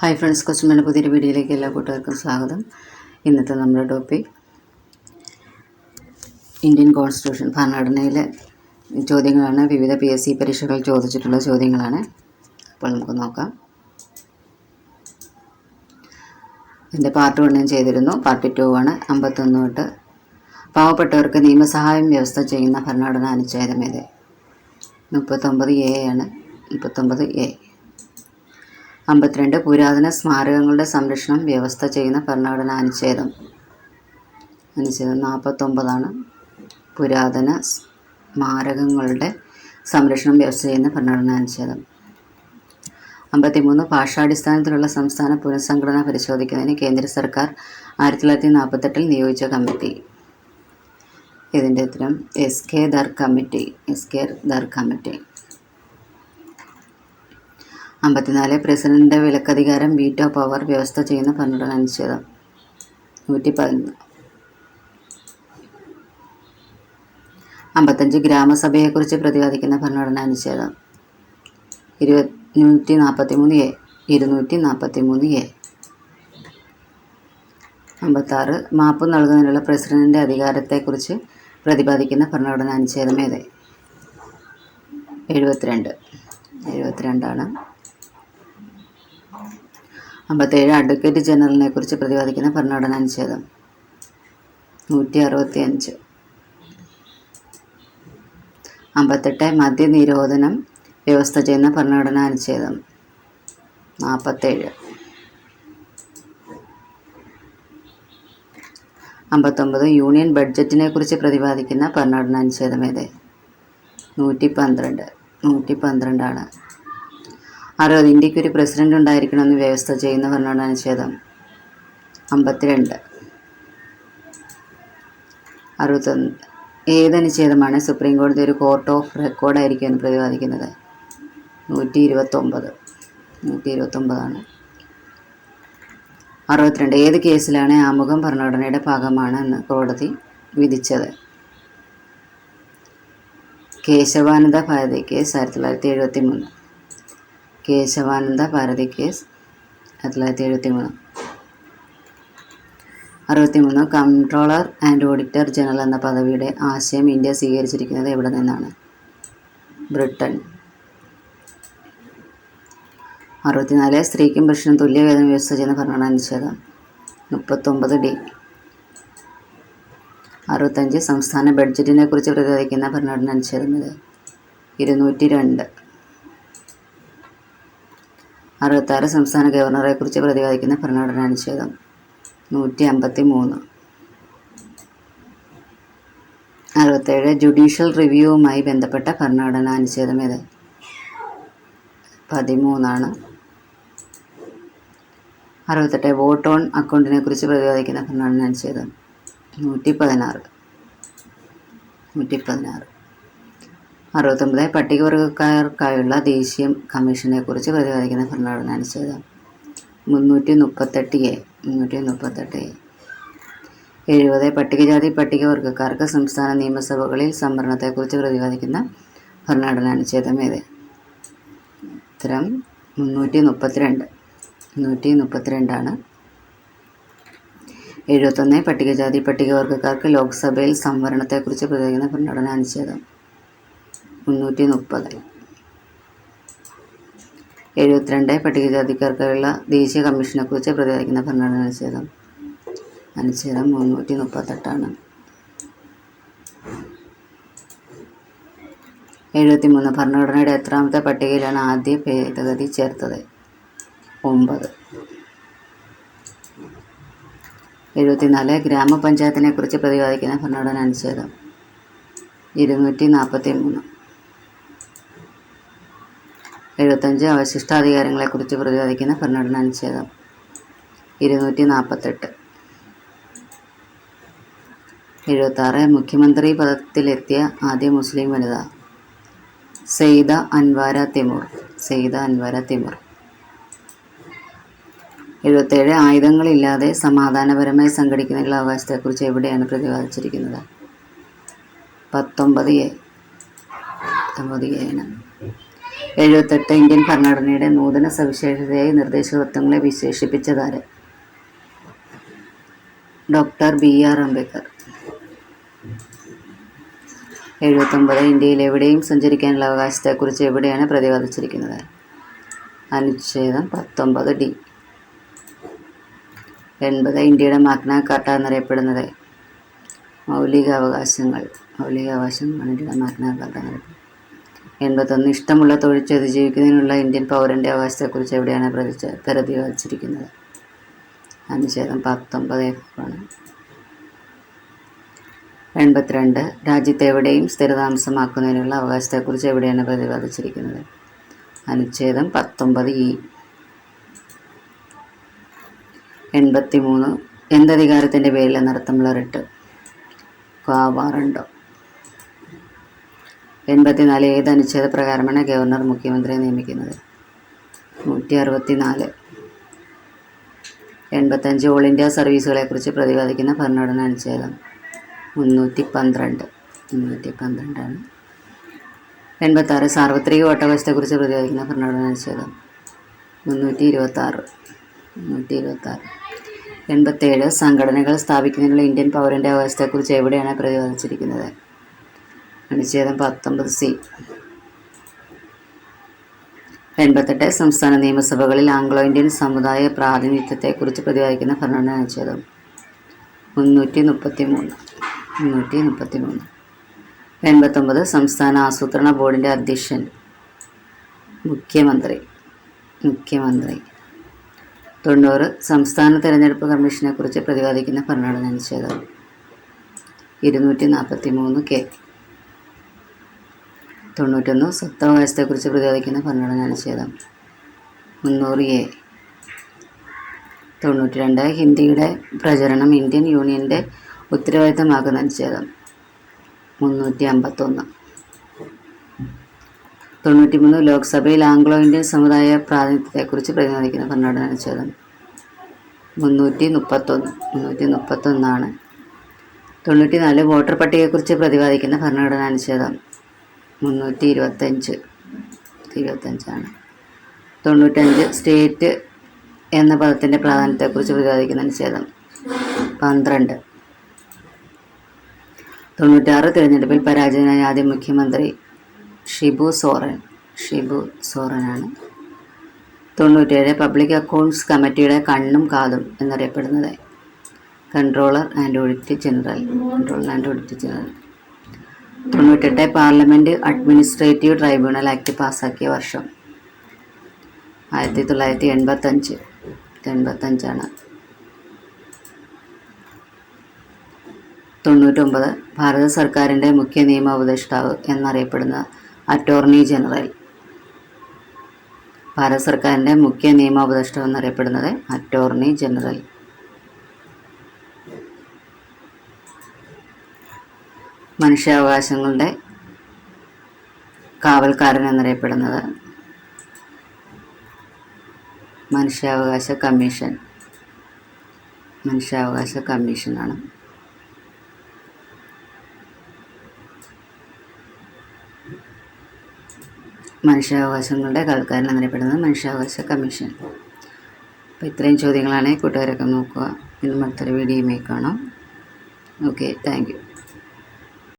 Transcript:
Hi friends Kochumala പുതിയൊരു വീഡിയോയിലേക്ക് എല്ലാ കൂട്ടുകാർക്കും സ്വാഗതം. ഇന്നത്തെ നമ്മുടെ ടോപ്പിക് ഇന്ത്യൻ കോൺസ്റ്റിറ്റ്യൂഷൻ ഭരണഘടനയിലെ ചോദ്യങ്ങളാണ്. വിവിധ പി എസ് സി പരീക്ഷകളിൽ ചോദിച്ചിട്ടുള്ള ചോദ്യങ്ങളാണ്. അപ്പോൾ നമുക്ക് നോക്കാം. ഇതിന്റെ പാർട്ട് വൺ ഞാൻ ചെയ്തിരുന്നു. പാർട്ട് ടു ആണ്. അമ്പത്തൊന്ന് തൊട്ട് പാവപ്പെട്ടവർക്ക് നിയമസഹായം വ്യവസ്ഥ ചെയ്യുന്ന ഭരണഘടനാ അനുച്ഛേദം ഏത്? മുപ്പത്തൊമ്പത് എ ആണ്. മുപ്പത്തൊമ്പത് എ അമ്പത്തിരണ്ട് പുരാതന സ്മാരകങ്ങളുടെ സംരക്ഷണം വ്യവസ്ഥ ചെയ്യുന്ന ഭരണഘടനാ അനുച്ഛേദം. അനുച്ഛേദം നാൽപ്പത്തൊമ്പതാണ് പുരാതന സ്മാരകങ്ങളുടെ സംരക്ഷണം വ്യവസ്ഥ ചെയ്യുന്ന ഭരണഘടനാ അനുച്ഛേദം. അമ്പത്തിമൂന്ന് ഭാഷാടിസ്ഥാനത്തിലുള്ള സംസ്ഥാന പുനഃസംഘടന പരിശോധിക്കുന്നതിന് കേന്ദ്ര സർക്കാർ ആയിരത്തി തൊള്ളായിരത്തി നാൽപ്പത്തെട്ടിൽ നിയോഗിച്ച കമ്മിറ്റി. ഇതിന്റെ ഉത്തരം S K Dar committee S K Dar committee. അമ്പത്തിനാല് പ്രസിഡന്റിന്റെ വിലക്കധികാരം വീറ്റോ പവർ വ്യവസ്ഥ ചെയ്യുന്ന ഭരണഘടന അനുച്ഛേദം. നൂറ്റി പതിനൊന്ന് അമ്പത്തഞ്ച് ഗ്രാമസഭയെക്കുറിച്ച് പ്രതിപാദിക്കുന്ന ഭരണഘടന അനുച്ഛേദം. ഇരുപത് നൂറ്റി നാൽപ്പത്തി മൂന്ന് എ ഇരുന്നൂറ്റി നാൽപ്പത്തി മൂന്ന് എ. അമ്പത്താറ് മാപ്പ് നൽകുന്നതിനുള്ള പ്രസിഡന്റിന്റെ അധികാരത്തെക്കുറിച്ച് പ്രതിപാദിക്കുന്ന ഭരണഘടന അനുച്ഛേദം ഏത്? എഴുപത്തിരണ്ട്. എഴുപത്തിരണ്ടാണ്. അമ്പത്തേഴ് അഡ്വക്കേറ്റ് ജനറലിനെ കുറിച്ച് പ്രതിപാദിക്കുന്ന ഭരണഘടന അനുച്ഛേദം. നൂറ്റി അറുപത്തി അഞ്ച് അമ്പത്തെട്ട് മദ്യനിരോധനം വ്യവസ്ഥ ചെയ്യുന്ന ഭരണഘടന അനുച്ഛേദം. നാൽപ്പത്തേഴ് അമ്പത്തൊമ്പത് യൂണിയൻ ബഡ്ജറ്റിനെ കുറിച്ച് പ്രതിപാദിക്കുന്ന ഭരണഘടന അനുച്ഛേദം ഏത്? നൂറ്റി പന്ത്രണ്ട് നൂറ്റി പന്ത്രണ്ടാണ് അറുപത് ഇന്ത്യയ്ക്ക് ഒരു പ്രസിഡന്റ് ഉണ്ടായിരിക്കണമെന്ന് വ്യവസ്ഥ ചെയ്യുന്ന ഭരണഘടനാ അനുച്ഛേദം അമ്പത്തിരണ്ട്. അറുപത്തൊന്ന്. ഏതനുച്ഛേദമാണ് സുപ്രീം കോടതി ഒരു കോർട്ട് ഓഫ് റെക്കോർഡായിരിക്കും എന്ന് പ്രതിപാദിക്കുന്നത്? നൂറ്റി ഇരുപത്തൊമ്പത് നൂറ്റി ഇരുപത്തൊമ്പതാണ് അറുപത്തിരണ്ട്. ഏത് കേസിലാണ് ആമുഖം ഭരണഘടനയുടെ ഭാഗമാണ് എന്ന് കോടതി വിധിച്ചത്? കേശവാനന്ദ ഭാരതി കേസ് ആയിരത്തി തൊള്ളായിരത്തി എഴുപത്തി മൂന്ന് കേശവാനന്ദ ഭാരതി കേസ് ആയിരത്തി തൊള്ളായിരത്തി എഴുപത്തി മൂന്ന് അറുപത്തി മൂന്ന് കൺട്രോളർ ആൻഡ് ഓഡിറ്റർ ജനറൽ എന്ന പദവിയുടെ ആശയം ഇന്ത്യ സ്വീകരിച്ചിരിക്കുന്നത് എവിടെ നിന്നാണ്? ബ്രിട്ടൻ. അറുപത്തിനാല് സ്ത്രീക്കും പുരുഷനും തുല്യ വേദന വ്യവസ്ഥ ചെയ്യുന്ന ഭരണഘടനാ അനുച്ഛേദം മുപ്പത്തൊമ്പത് ഡി. അറുപത്തഞ്ച് സംസ്ഥാന ബഡ്ജറ്റിനെ കുറിച്ച് പ്രതിപാദിക്കുന്ന ഭരണഘടനാ അനുച്ഛേദം ഇത്. ഇരുന്നൂറ്റി രണ്ട്. അറുപത്താറ് സംസ്ഥാന ഗവർണറെക്കുറിച്ച് പ്രതിപാദിക്കുന്ന ഭരണഘടനാ അനുച്ഛേദം നൂറ്റി അമ്പത്തി മൂന്ന് അറുപത്തേഴ് ജുഡീഷ്യൽ റിവ്യൂവുമായി ബന്ധപ്പെട്ട ഭരണഘടനാ അനുച്ഛേദം ഏത്? പതിമൂന്നാണ്. അറുപത്തെട്ട് വോട്ട് ഓൺ അക്കൗണ്ടിനെ കുറിച്ച് പ്രതിപാദിക്കുന്ന ഭരണഘടനാ അനുച്ഛേദം നൂറ്റി പതിനാറ് നൂറ്റി പതിനാറ് അറുപത്തൊമ്പത് പട്ടികവർഗക്കാർക്കായുള്ള ദേശീയ കമ്മീഷനെ കുറിച്ച് പ്രതിപാദിക്കുന്ന ഭരണഘടന അനുച്ഛേദം മുന്നൂറ്റി മുപ്പത്തെട്ട് എ മുന്നൂറ്റി മുപ്പത്തെട്ട് എ എഴുപത് പട്ടികജാതി പട്ടികവർഗക്കാർക്ക് സംസ്ഥാന നിയമസഭകളിൽ സംവരണത്തെക്കുറിച്ച് പ്രതിപാദിക്കുന്ന ഭരണഘടന അനുച്ഛേദം ഏത്? ഉത്തരം മുന്നൂറ്റി മുപ്പത്തിരണ്ട് മുന്നൂറ്റി മുപ്പത്തിരണ്ടാണ് എഴുപത്തൊന്ന് പട്ടികജാതി പട്ടികവർഗക്കാർക്ക് ലോക്സഭയിൽ സംവരണത്തെക്കുറിച്ച് പ്രതിപാദിക്കുന്ന ഭരണഘടന അനുച്ഛേദം മുന്നൂറ്റി മുപ്പത് എഴുപത്തിരണ്ട് പട്ടികജാതിക്കാർക്കുള്ള ദേശീയ കമ്മീഷനെക്കുറിച്ച് പ്രതിപാദിക്കുന്ന ഭരണഘടന അനുച്ഛേദം. അനുച്ഛേദം മുന്നൂറ്റി മുപ്പത്തെട്ടാണ് എഴുപത്തി മൂന്ന് ഭരണഘടനയുടെ എത്രാമത്തെ പട്ടികയിലാണ് ആദ്യ ഭേദഗതി ചേർത്തത്? ഒമ്പത്. എഴുപത്തിനാല് ഗ്രാമപഞ്ചായത്തിനെ കുറിച്ച് പ്രതിപാദിക്കുന്ന ഭരണഘടന അനുച്ഛേദം. ഇരുന്നൂറ്റി നാൽപ്പത്തി മൂന്ന് എഴുപത്തഞ്ച് അവശിഷ്ടാധികാരങ്ങളെക്കുറിച്ച് പ്രതിപാദിക്കുന്ന ഭരണഘടനാ അനുച്ഛേദം ഇരുന്നൂറ്റി നാൽപ്പത്തെട്ട് എഴുപത്താറ് മുഖ്യമന്ത്രി പദത്തിലെത്തിയ ആദ്യ മുസ്ലിം വനിത സെയ്ദ അൻവാര തിമൂർ. സെയ്ദ അൻവാര തിമൂർ. എഴുപത്തേഴ് ആയുധങ്ങളില്ലാതെ സമാധാനപരമായി സംഘടിക്കുന്നതിനുള്ള അവകാശത്തെക്കുറിച്ച് എവിടെയാണ് പ്രതിപാദിച്ചിരിക്കുന്നത്? പത്തൊമ്പത് എ പത്തൊമ്പത് എ ആണ്. എഴുപത്തെട്ട് ഇന്ത്യൻ ഭരണഘടനയുടെ നൂതന സവിശേഷതയായി നിർദ്ദേശകത്വങ്ങളെ വിശേഷിപ്പിച്ചതാര്? Doctor B R Ambedkar. എഴുപത്തൊമ്പത് ഇന്ത്യയിൽ എവിടെയും സഞ്ചരിക്കാനുള്ള അവകാശത്തെക്കുറിച്ച് എവിടെയാണ് പ്രതിപാദിച്ചിരിക്കുന്നത്? അനുച്ഛേദം പത്തൊമ്പത് ഡി. എൺപത് ഇന്ത്യയുടെ മാഗ്ന കാർട്ട എന്നറിയപ്പെടുന്നത്. മൗലിക അവകാശങ്ങൾ മൗലിക അവകാശങ്ങളാണ് ഇന്ത്യയുടെ മാഗ്ന കാർട്ട എന്നറിയപ്പെടുന്നത്. എൺപത്തൊന്ന്. ഇഷ്ടമുള്ള തൊഴിൽ ചെയ്ത് ജീവിക്കുന്നതിനുള്ള ഇന്ത്യൻ പൗരന്റെ അവകാശത്തെക്കുറിച്ച് എവിടെയാണ് പ്രതിച്ച പ്രതിപാദിച്ചിരിക്കുന്നത്? അനുച്ഛേദം പത്തൊമ്പത് ആണ്. എൺപത്തിരണ്ട്. രാജ്യത്ത് എവിടെയും സ്ഥിരതാമസമാക്കുന്നതിനുള്ള അവകാശത്തെക്കുറിച്ച് എവിടെയാണ് പ്രതിപാദിച്ചിരിക്കുന്നത്? അനുച്ഛേദം പത്തൊമ്പത് ഇ എൺപത്തി മൂന്ന് എന്തധികാരത്തിന്റെ പേരിൽ നടത്തമുള്ള റിട്ട്. കാവാറുണ്ടോ. എൺപത്തിനാല് ഏത് അനുച്ഛേദ പ്രകാരമാണ് ഗവർണർ മുഖ്യമന്ത്രിയെ നിയമിക്കുന്നത്? നൂറ്റി അറുപത്തി നാല് എൺപത്തഞ്ച് ഓൾ ഇന്ത്യ സർവീസുകളെക്കുറിച്ച് പ്രതിപാദിക്കുന്ന ഭരണഘടന അനുച്ഛേദം. മുന്നൂറ്റി പന്ത്രണ്ട് മുന്നൂറ്റി പന്ത്രണ്ടാണ് എൺപത്താറ് സാർവത്രിക വോട്ടവകാശത്തെക്കുറിച്ച് പ്രതിപാദിക്കുന്ന ഭരണഘടന അനുച്ഛേദം. മുന്നൂറ്റി ഇരുപത്താറ് മുന്നൂറ്റി ഇരുപത്താറ് എൺപത്തേഴ് സംഘടനകൾ സ്ഥാപിക്കുന്നതിനുള്ള ഇന്ത്യൻ പൗരന്റെ അവകാശത്തെക്കുറിച്ച് എവിടെയാണ് പ്രതിപാദിച്ചിരിക്കുന്നത്? അനുച്ഛേദം പത്തൊമ്പത് സി. എൺപത്തെട്ട് സംസ്ഥാന നിയമസഭകളിൽ ആംഗ്ലോ ഇന്ത്യൻ സമുദായ പ്രാതിനിധ്യത്തെക്കുറിച്ച് പ്രതിപാദിക്കുന്ന ഭരണഘടന അനുച്ഛേദം. മുന്നൂറ്റി മുപ്പത്തി മൂന്ന് മുന്നൂറ്റി മുപ്പത്തി മൂന്ന് എൺപത്തൊമ്പത് സംസ്ഥാന ആസൂത്രണ ബോർഡിന്റെ അധ്യക്ഷൻ. മുഖ്യമന്ത്രി. മുഖ്യമന്ത്രി. തൊണ്ണൂറ് സംസ്ഥാന തിരഞ്ഞെടുപ്പ് കമ്മീഷനെക്കുറിച്ച് പ്രതിപാദിക്കുന്ന ഭരണഘടന അനുച്ഛേദം. ഇരുന്നൂറ്റി നാൽപ്പത്തി മൂന്ന് കെ. തൊണ്ണൂറ്റൊന്ന് സ്വത്തവകാശത്തെക്കുറിച്ച് പ്രതിപാദിക്കുന്ന ഭരണഘടന അനുച്ഛേദം. മുന്നൂറ് എ. തൊണ്ണൂറ്റി രണ്ട് ഹിന്ദിയുടെ പ്രചരണം ഇന്ത്യൻ യൂണിയന്റെ ഉത്തരവാദിത്തമാക്കുന്ന അനുച്ഛേദം. മുന്നൂറ്റി അമ്പത്തൊന്ന് തൊണ്ണൂറ്റി മൂന്ന് ലോക്സഭയിൽ ആംഗ്ലോ ഇന്ത്യൻ സമുദായ പ്രാതിനിധ്യത്തെക്കുറിച്ച് പ്രതിപാദിക്കുന്ന ഭരണഘടന അനുച്ഛേദം. മുന്നൂറ്റി മുപ്പത്തൊന്ന് മുന്നൂറ്റി മുപ്പത്തൊന്നാണ് തൊണ്ണൂറ്റി നാല് വോട്ടർ പട്ടികയെക്കുറിച്ച് പ്രതിപാദിക്കുന്ന ഭരണഘടന അനുച്ഛേദം. മുന്നൂറ്റി ഇരുപത്തഞ്ച് ഇരുപത്തഞ്ചാണ്. തൊണ്ണൂറ്റഞ്ച് സ്റ്റേറ്റ് എന്ന പദത്തിന്റെ പ്രാധാന്യത്തെക്കുറിച്ച് പ്രതിപാദിക്കുന്ന അനുച്ഛേദം പന്ത്രണ്ട്. തൊണ്ണൂറ്റാറ് തിരഞ്ഞെടുപ്പിൽ പരാജയനായ ആദ്യ മുഖ്യമന്ത്രി ഷിബു സോറൻ. ഷിബു സോറനാണ്. തൊണ്ണൂറ്റേഴ് പബ്ലിക് അക്കൗണ്ട്സ് കമ്മിറ്റിയുടെ കണ്ണും കാതും എന്നറിയപ്പെടുന്നത്. Controller and audit general. Controller and audit general. തൊണ്ണൂറ്റെട്ട് പാർലമെന്റ് അഡ്മിനിസ്ട്രേറ്റീവ് ട്രൈബ്യൂണൽ ആക്ട് പാസ്സാക്കിയ വർഷം. ആയിരത്തി തൊള്ളായിരത്തി എൺപത്തഞ്ച്. എൺപത്തഞ്ചാണ്. തൊണ്ണൂറ്റൊമ്പത്. ഭാരത സർക്കാരിന്റെ മുഖ്യ നിയമ ഉപദേഷ്ടാവ് എന്നറിയപ്പെടുന്ന അറ്റോർണി ജനറൽ. ഭാരത സർക്കാരിന്റെ മുഖ്യ നിയമ ഉപദേഷ്ടാവ് എന്നറിയപ്പെടുന്നത് അറ്റോർണി ജനറൽ. മനുഷ്യാവകാശങ്ങളുടെ കാവൽക്കാരൻ എന്നറിയപ്പെടുന്നത് മനുഷ്യാവകാശ കമ്മീഷൻ. മനുഷ്യാവകാശ കമ്മീഷനാണ്. മനുഷ്യാവകാശങ്ങളുടെ കാവൽക്കാരൻ എന്നറിയപ്പെടുന്നത് മനുഷ്യാവകാശ കമ്മീഷൻ. അപ്പോൾ ഇത്രയും ചോദ്യങ്ങളാണ് കൂട്ടുകാരൊക്കെ നോക്കുക. ഇന്ന് മറ്റൊരു വീഡിയോയുമായി കാണാം. Okay thank